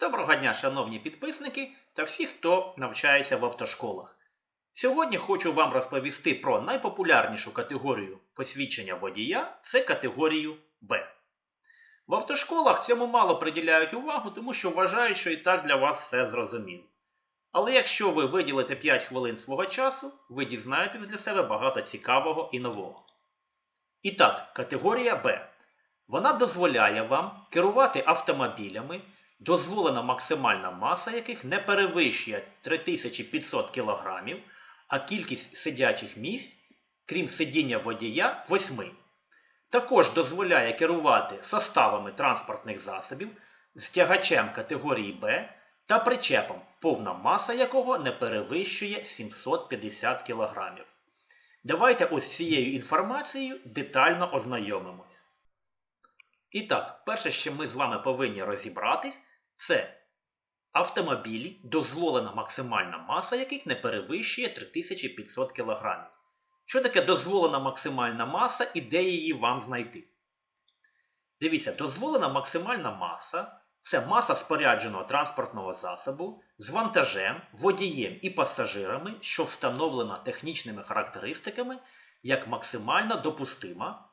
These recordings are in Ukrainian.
Доброго дня, шановні підписники та всі, хто навчається в автошколах. Сьогодні хочу вам розповісти про найпопулярнішу категорію посвідчення водія це категорію Б. В автошколах цьому мало приділяють увагу, тому що вважають, що і так для вас все зрозуміло. Але якщо ви виділите 5 хвилин свого часу, ви дізнаєтесь для себе багато цікавого і нового. І так, категорія Б. Вона дозволяє вам керувати автомобілями, дозволена максимальна маса яких не перевищує 3500 кг, а кількість сидячих місць, крім сидіння водія, 8. Також дозволяє керувати составами транспортних засобів з тягачем категорії Б та причепом, повна маса якого не перевищує 750 кг. Давайте ось цією інформацією детально ознайомимось. І так, перше, що ми з вами повинні розібратись, це автомобілі, дозволена максимальна маса яких не перевищує 3500 кг. Що таке дозволена максимальна маса і де її вам знайти? Дивіться, дозволена максимальна маса це маса спорядженого транспортного засобу з вантажем, водієм і пасажирами, що встановлена технічними характеристиками як максимально допустима,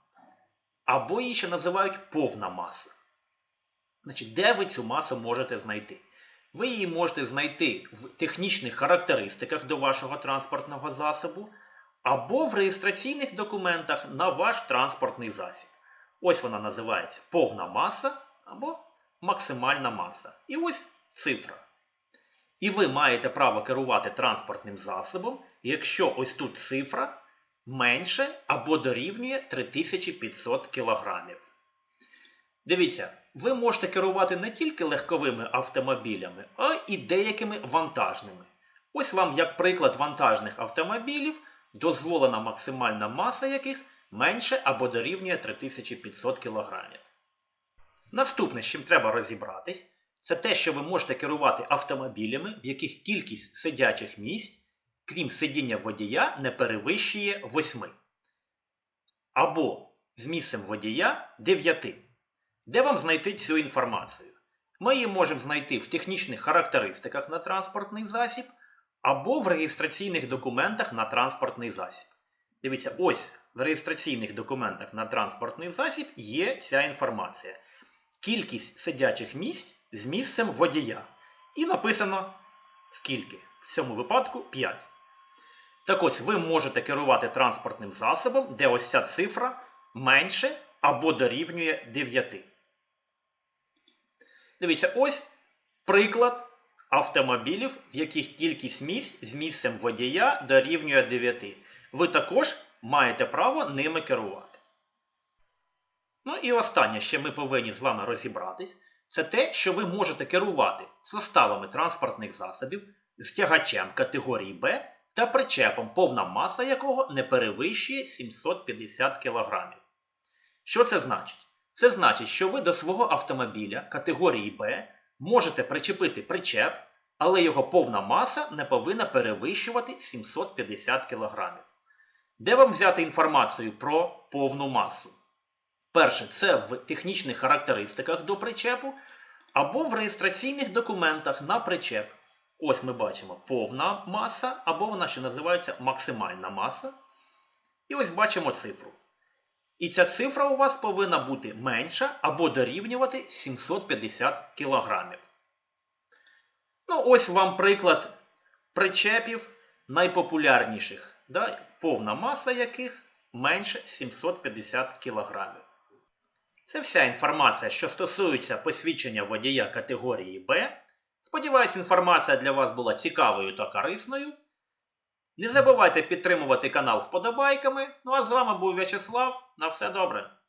або її ще називають повна маса. Значить, де ви цю масу можете знайти? Ви її можете знайти в технічних характеристиках до вашого транспортного засобу, або в реєстраційних документах на ваш транспортний засіб. Ось вона називається повна маса або максимальна маса. І ось цифра. І ви маєте право керувати транспортним засобом, якщо ось тут цифра менше або дорівнює 3500 кг. Дивіться, ви можете керувати не тільки легковими автомобілями, а і деякими вантажними. Ось вам, як приклад вантажних автомобілів, дозволена максимальна маса яких менше або дорівнює 3500 кг. Наступне, з чим треба розібратись, це те, що ви можете керувати автомобілями, в яких кількість сидячих місць, крім сидіння водія, не перевищує 8. Або з місцем водія 9. Де вам знайти цю інформацію? Ми її можемо знайти в технічних характеристиках на транспортний засіб або в реєстраційних документах на транспортний засіб. Дивіться, ось в реєстраційних документах на транспортний засіб є ця інформація. Кількість сидячих місць з місцем водія. І написано скільки? В цьому випадку 5. Так ось ви можете керувати транспортним засобом, де ось ця цифра менше або дорівнює 9. Дивіться, ось приклад автомобілів, в яких кількість місць з місцем водія дорівнює 9. Ви також маєте право ними керувати. Ну і останнє, що ми повинні з вами розібратись, це те, що ви можете керувати составами транспортних засобів з тягачем категорії Б та причепом, повна маса якого не перевищує 750 кг. Що це значить? Це значить, що ви до свого автомобіля категорії Б можете причепити причеп, але його повна маса не повинна перевищувати 750 кг. Де вам взяти інформацію про повну масу? Перше, це в технічних характеристиках до причепу, або в реєстраційних документах на причеп. Ось ми бачимо повна маса, або вона ще називається максимальна маса. І ось бачимо цифру. І ця цифра у вас повинна бути менша або дорівнювати 750 кг. Ну, ось вам приклад причепів найпопулярніших, да, повна маса яких менше 750 кг. Це вся інформація, що стосується посвідчення водія категорії Б. Сподіваюсь, інформація для вас була цікавою та корисною. Не забувайте підтримувати канал вподобайками. Ну а з вами був В'ячеслав. На все добре!